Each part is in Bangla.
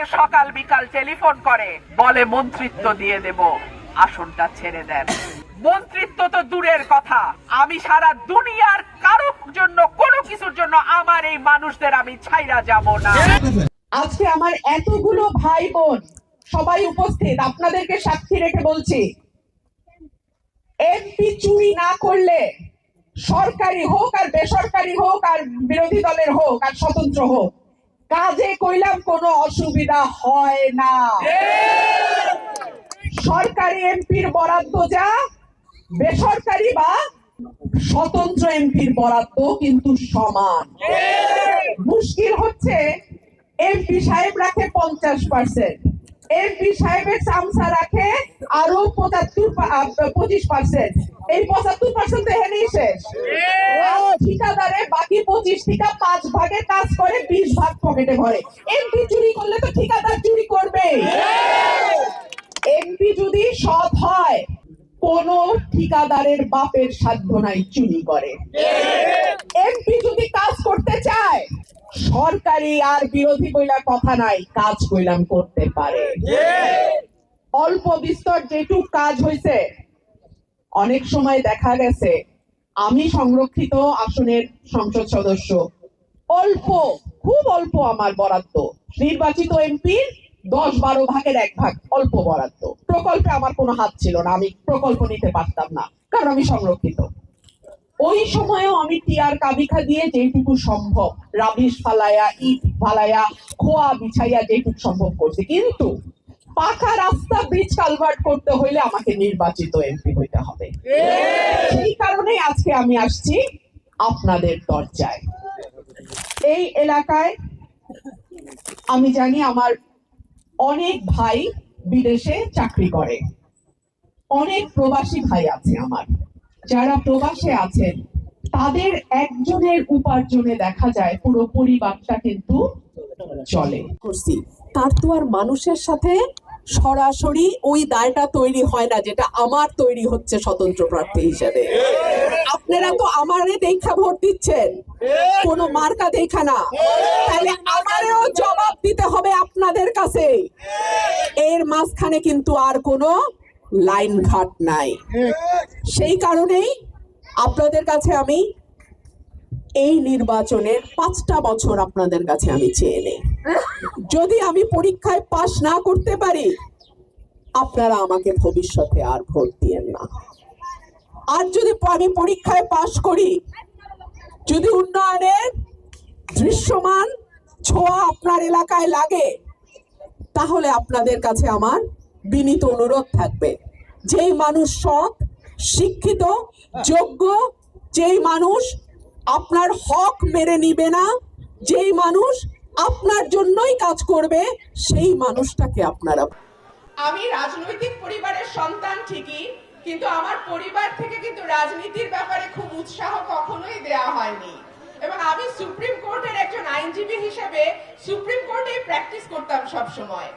আমাকে সকাল বিকাল টেলিফোন করে। বলে, মন্ত্রিত্ব দিয়ে দেব। আসনটা ছেড়ে দেন। মন্ত্রিত্ব তো দূরের কথা। আমি সারা দুনিয়ার কারোর জন্য, কোনো কিছুর জন্য আমার এই মানুষদের আমি ছাইরা যাব না। আজকে আমার এতগুলো ভাই বোন সবাই উপস্থিত, আপনাদেরকে সাক্ষী রেখে বলছি, এমপি চুরি না করলে সরকারি হোক আর বেসরকারি হোক আর বিরোধী দলের হোক আর স্বতন্ত্র হোক কাজে কইলাম কোনো অসুবিধা হয় না। সরকারি এমপির বরাদ্দ যা, বেসরকারি বা স্বতন্ত্র এমপির বরাদ্দ কিন্তু সমান। মুশকিল হচ্ছে এমপি সাহেব রাখে পঞ্চাশ পার্সেন্ট এমপি সাহেবের সামসা রাখে আরও পঁচাত্তর পঁচিশ পার্সেন্ট এই পঁচাত্তর পার্সেন্ট এখানেই শেষ। ঠিকাদারে বাকি পঁচিশ টিকা পাঁচ ভাগে কাজ করে বিশ ভাগ পকেটে ভরে। এমপি চুরি করলে তো ঠিকাদার চুরি করবে। এমপি যদি সৎ হয় কোন ঠিকাদারের বাপের সাধ্য নাই চুরি করে। এমপি যদি কাজ করতে চায় সরকারি আর বিরোধী কইলা কথা নাই কাজ কইলাম করতে পারে। অল্প বিস্তর যেটুক কাজ হয়েছে অনেক সময় দেখা গেছে, আমি সংরক্ষিত আসনের সংসদ সদস্য। অল্প, খুব অল্প আমার বরাদ্দ। নির্বাচিত এমপির দশ বারো ভাগের এক ভাগ, অল্প বরাদ্দ। প্রকল্পে আমার কোনো হাত ছিল না, আমি প্রকল্প নিতে পারতাম না, কারণ আমি সংরক্ষিত। ওই সময়েও আমি টিয়ার কাবিখা দিয়ে যেটুকু সম্ভব, রাবিশ ফালায়া, ইট ফালাইয়া খোয়া বিছাইয়া যেটুকু সম্ভব করছি। কিন্তু পাকা রাস্তা ব্রিজ কালভার্ট করতে হইলে আমাকে নির্বাচিত এমপি হইতে হবে। সেই কারণে আজকে আমি আসছি আপনাদের দরজায়। এই এলাকায় আমি জানি আমার অনেক ভাই বিদেশে চাকরি করে। অনেক প্রবাসী ভাই আছে আমার। যারা প্রবাসে আছেন তাদের একজনের উপার্জনে দেখা যায় পুরো পরিবারটা কিন্তু চলে। করছি। তার তো আর মানুষের সাথে সরাসরি ওই দায়টা তৈরি হয় না, যেটা আমার তৈরি হচ্ছে স্বতন্ত্র প্রার্থী হিসেবে। আপনারা তো আমারে দেখা ভোট দিচ্ছেন। কোনো মার্কা দেখা না। তাহলে আমারও জবাব দিতে হবে আপনাদের কাছে। এর মাঝখানে কিন্তু আর কোনো লাইন ঘাট নাই। সেই কারণেই আপনাদের কাছে আমি এই নির্বাচনের পাঁচটা বছর আপনাদের কাছে আমি চেয়ে নেই। যদি আমি পরীক্ষায় পাশ না করতে পারি, আপনারা আমাকে ভবিষ্যতে আর ভোট দিয়েন না। আর যদি আমি পরীক্ষায় পাশ করি, যদি উন্নয়নের দৃশ্যমান ছোঁয়া আপনার এলাকায় লাগে, তাহলে আপনাদের কাছে আমার বিনীত অনুরোধ থাকবে। যেই মানুষ সৎ, শিক্ষিত, যোগ্য, যেই মানুষ আপনার হক মেরে নিবে না, যেই মানুষ আপনার জন্যই কাজ করবে সেই মানুষটাকে আপনারা। আমি রাজনৈতিক পরিবারের সন্তান ঠিকই, কিন্তু আমার পরিবার থেকে কিন্তু রাজনীতির ব্যাপারে খুব উৎসাহ কখনোই দেয়া হয়নি। এবং আমি সুপ্রিম কোর্টের একজন আইনজীবী হিসেবে সুপ্রিম কোর্টে প্র্যাকটিস করতাম সব সময়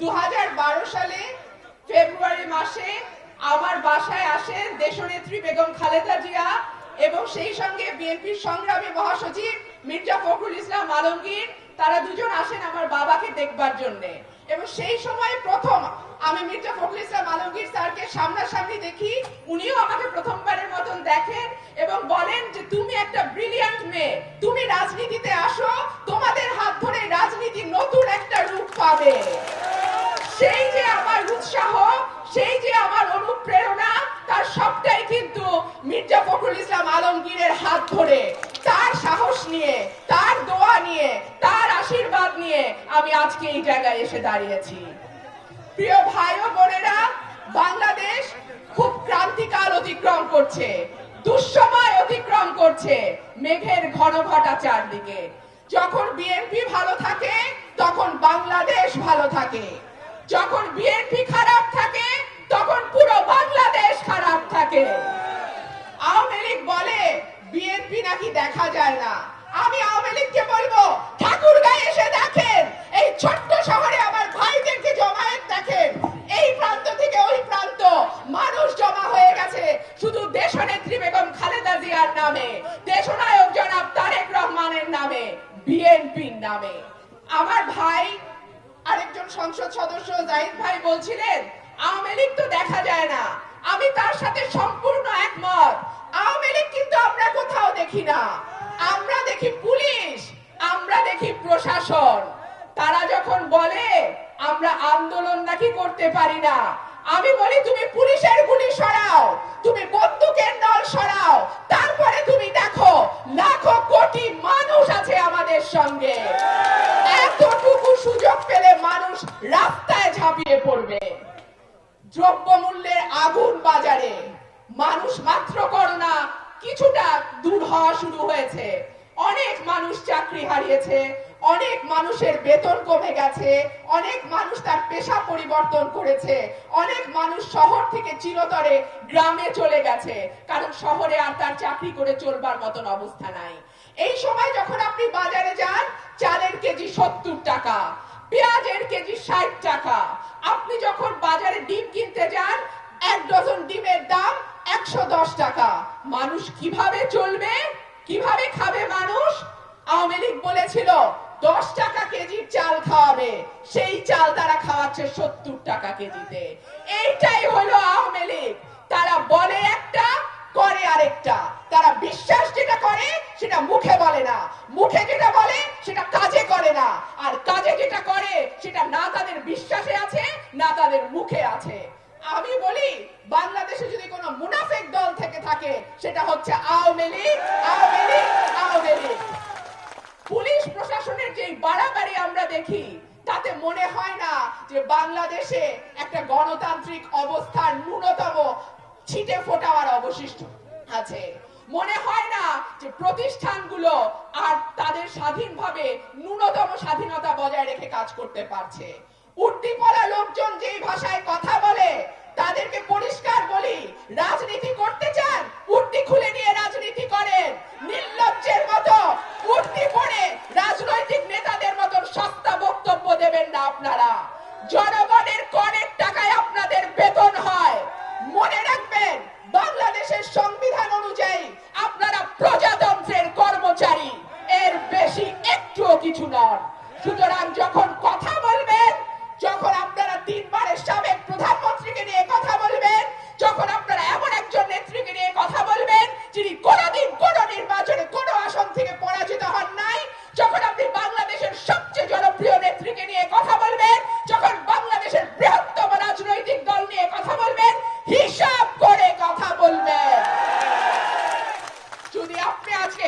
দু হাজার বারো সালে ফেব্রুয়ারি মাসে আমার বাসায় আসেন দেশনেত্রী বেগম খালেদা জিয়া এবং সেই সঙ্গে বিএনপির সংগ্রামী মহাসচিব মির্জা ফখরুল ইসলাম আলমগীর, তারা দুজন আসেন আমার বাবাকে দেখবার জন্যে। এবং সেই সময় প্রথম আমি মির্জা ফখরুল ইসলাম আলমগীর স্যারকে সামনাসামনি দেখি, উনিও আমাকে প্রথমবারের মতন দেখেন এবং বলেন যে, তুমি একটা ব্রিলিয়ান্ট মেয়ে, তুমি রাজনীতিতে আসো, তোমাদের হাত ধরে রাজনীতি নতুন একটা রূপ পাবে। সেই যে আমার উৎসাহ, সেই যে আমার অনুপ্রেরণা, তার সবটাই কিন্তু মির্জা ফখরুল ইসলাম আলমগীরের হাত ধরে। নিয়ে, তার দোয়া নিয়ে, তার আশীর্বাদ নিয়ে আমি আজকে এই জায়গায় এসে দাঁড়িয়েছি। প্রিয় ভাই ও বোনেরা, বাংলাদেশ খুব ক্রান্তিকাল অতিক্রম করছে, দুঃসময় অতিক্রম করছে মেঘের ঘন ঘটা চারদিকে। যখন বিএনপি ভালো থাকে, তখন বাংলাদেশ ভালো থাকে। যখন বিএনপি খারাপ থাকে, তখন পুরো বাংলাদেশ খারাপ থাকে। আওয়ামী লীগ বলে বিএনপি নাকি দেখা যায় না। আমি আওয়ামী লীগকে বলব, ঠাকুর গায়ে এসে দেখেন, এই ছোট্ট শহরে আমার ভাইদেরকে জমায়েত দেখেন। এই প্রান্ত থেকে ওই প্রান্ত, মানুষ জমা হয়ে গেছে, শুধু দেশনেত্রী বেগম খালেদা জিয়ার নামে। দেশনায়ক জনাব তারেক রহমানের নামে, বিএনপির নামে। আমার ভাই, আরেকজন সংসদ সদস্য জাহিদ ভাই বলছিলেন, আওয়ামী লীগ তো দেখা যায় না। আমি তার সাথে সম্পূর্ণ একমত। আওয়ামী লীগ কিন্তু আমরা কোথাও দেখি না। আমরা দেখি পুলিশ, আমরা দেখি প্রশাসন। তারা যখন বলে, আমরা আন্দোলন নাকি করতে পারি না। আমি বলি, তুমি পুলিশের গুলি সরাও, তুমি বন্দুকের নল সরাও, তারপরে তুমি দেখো, লাখো কোটি মানুষ আছে আমাদের সঙ্গে। এতটুকু সুযোগ পেলে মানুষ রাস্তায় ঝাঁপিয়ে পড়বে। দ্রব্যমূল্যের আগুন বাজারে মানুষ মাত্র করোনা কিছুটা দূর হওয়া শুরু হয়েছে। অনেক মানুষ চাকরি হারিয়েছে, অনেক মানুষের বেতন কমে গেছে, অনেক মানুষ তার পেশা পরিবর্তন করেছে, অনেক মানুষ শহর থেকে চিরতরে গ্রামে চলে গেছে, কারণ শহরে আর তার চাকরি করে চলবার মতন অবস্থা নাই। এই সময় যখন আপনি বাজারে যান, চালের কেজি সত্তর টাকা, পেঁয়াজের কেজি ষাট টাকা। আপনি যখন বাজারে ডিম কিনতে যান, এক ডজন ডিমের দাম একশো দশ টাকা। মানুষ কীভাবে চলবে? কীভাবে খাবে মানুষ? আওয়ামী লীগ বলেছিল, দশ টাকা কেজির চাল খাওয়াবে। সেই চাল তারা খাওয়াচ্ছে সত্তর টাকা কেজিতে। এইটাই হলো আওয়ামী লীগ। তারা বলে একটা তাতে মনে হয় না যে বাংলাদেশে একটা গণতান্ত্রিক অবস্থার ন্যূনতম ছিটে ফোটাবার অবশিষ্ট আছে। মনে হয় না যে প্রতিষ্ঠানগুলো আর তাদের স্বাধীনভাবে ন্যূনতম স্বাধীনতা বজায় রেখে কাজ করতে পারছে। উর্দি পড়া লোকজন যেই ভাষায় কথা বলে, তাদেরকে পরিষ্কার বলি, রাজনীতি করতে চান?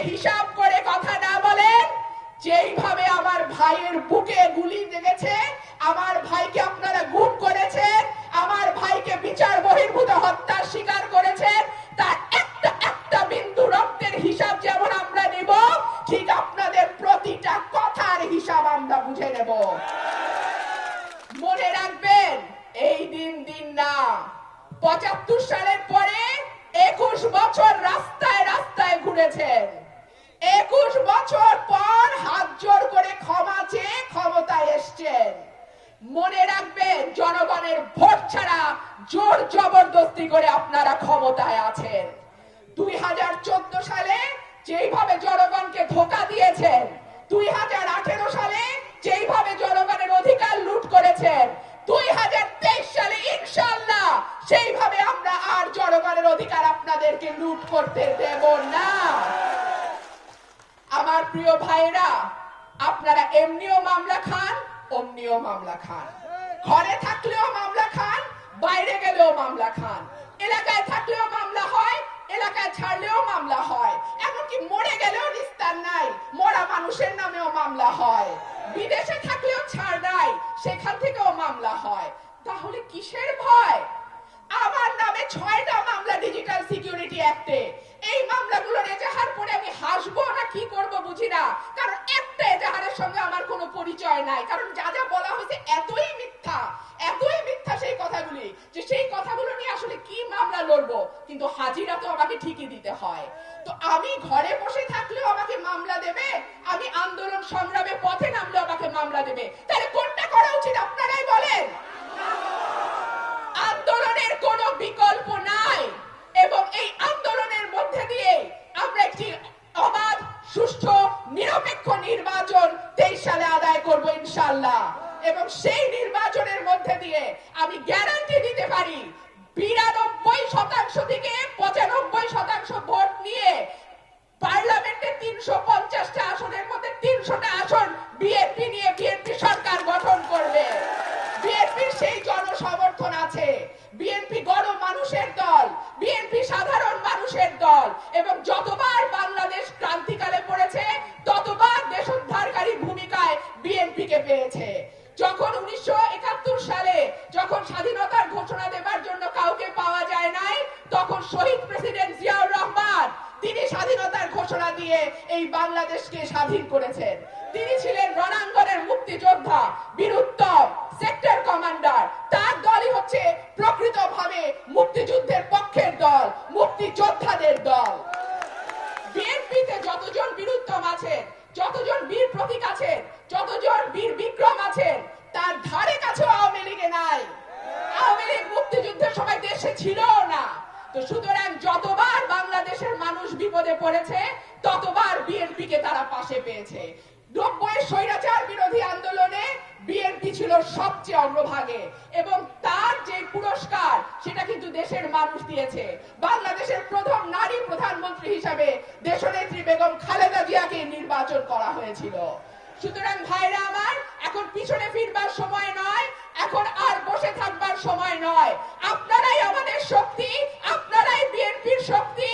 হিসাব করে কথা না বলেন যেইভাবে আমার ভাইয়ের বুকে গুলি লেগেছে, আমার ভাইকে আপনারা গুম করেছেন আমার ভাইকে বিচার বহির্ভূত হত্যার শিকার করেছেন তার একটা একটা বিন্দু রক্তের হিসাব যেমন আমরা নেব, ঠিক আপনাদের প্রতিটা কথার হিসাব আমরা বুঝে নেব। মনে রাখবেন, এই দিন দিন না, পঁচাত্তর সালের পরে একুশ বছর রাস্তায় রাস্তায় ঘুরেছেন। একুশ বছর পর হাত জোর করে ক্ষমা চেয়ে ক্ষমতায় এসছেন। মনে রাখবেন জনগণের ভোট ছাড়া জোর জবরদস্তি করে আপনারা ক্ষমতায় আছেন। দুই হাজার চোদ্দ সালে যেইভাবে জনগণকে ধোকা দিয়েছেন, দুই হাজার আঠেরো সালে যেইভাবে জনগণের অধিকার লুট করেছেন, দুই হাজার তেইশ সালে ইনশাল্লাহ সেইভাবে আমরা আর জনগণের অধিকার আপনাদেরকে লুট করতে দেব না। প্রিয় ভাইরা আপনারা এমনিও মামলা খান, অমনিও মামলা খান। ঘরে থাকলেও মামলা খান, বাইরে গেলেও মামলা খান। এলাকায় থাকলেও মামলা হয়, এলাকায় ছাড়লেও মামলা হয়। এমনকি মরে গেলেও নিস্তার নাই, মরা মানুষের নামেও মামলা হয়। বিদেশে থাকলেও ছাড় নাই, সেখান থেকেও মামলা হয়। তাহলে কিসের ভয়? আমার নামে ছয়টা মামলা ডিজিটাল সিকিউরিটি অ্যাক্টে নাই। কারণ যা যা বলা হয়েছে এতই মিথ্যা এতই মিথ্যা সেই কথাগুলি যে সেই কথাগুলো নিয়ে আসলে কি মামলা লড়বো। কিন্তু হাজিরা তো আমাকে ঠিকই দিতে হয়। তো আমি ঘরে বসে থাকলেও আমাকে মামলা দেবে, আমি আন্দোলন সংগ্রামে পথে নামলেও আমাকে মামলা দেবে। তাহলে কোনটা করা উচিত, আপনারাই বলেন। নিরপেক্ষ নির্বাচন তেইশ সালে আদায় করব ইনশাল্লাহ এবং সেই নির্বাচনের মধ্যে দিয়ে আমি গ্যারান্টি দিতে পারি, বিরানব্বই শতাংশ থেকে পঁচানব্বই শতাংশ যখন উনিশশো একাত্তর সালে যখন স্বাধীনতার ঘোষণা দেবার জন্য কাউকে পাওয়া যায় নাই, তখন শহীদ প্রেসিডেন্ট জিয়াউর রহমান তিনি স্বাধীনতার ঘোষণা দিয়ে এই বাংলাদেশকে স্বাধীন করেছেন। তিনি ছিলেন রণাঙ্গনের মুক্তিযোদ্ধা, বীরুত্তম, সেক্টর কমান্ডার। তার দলই হচ্ছে প্রকৃতভাবে মুক্তিযুদ্ধের পক্ষের দল, মুক্তিযোদ্ধাদের ছিল সবচেয়ে অগ্রভাগে। এবং তার যে পুরস্কার, সেটা কিন্তু দেশের মানুষ দিয়েছে। বাংলাদেশের প্রথম নারী প্রধানমন্ত্রী হিসাবে দেশনেত্রী বেগম খালেদা জিয়াকে নির্বাচন করা হয়েছিল। সুতরাং ভাইরা আমার, এখন পিছনে ফিরবার সময় নয়, এখন আর বসে থাকবার সময় নয়। আপনারাই আমাদের শক্তি, আপনারাই বিএনপির শক্তি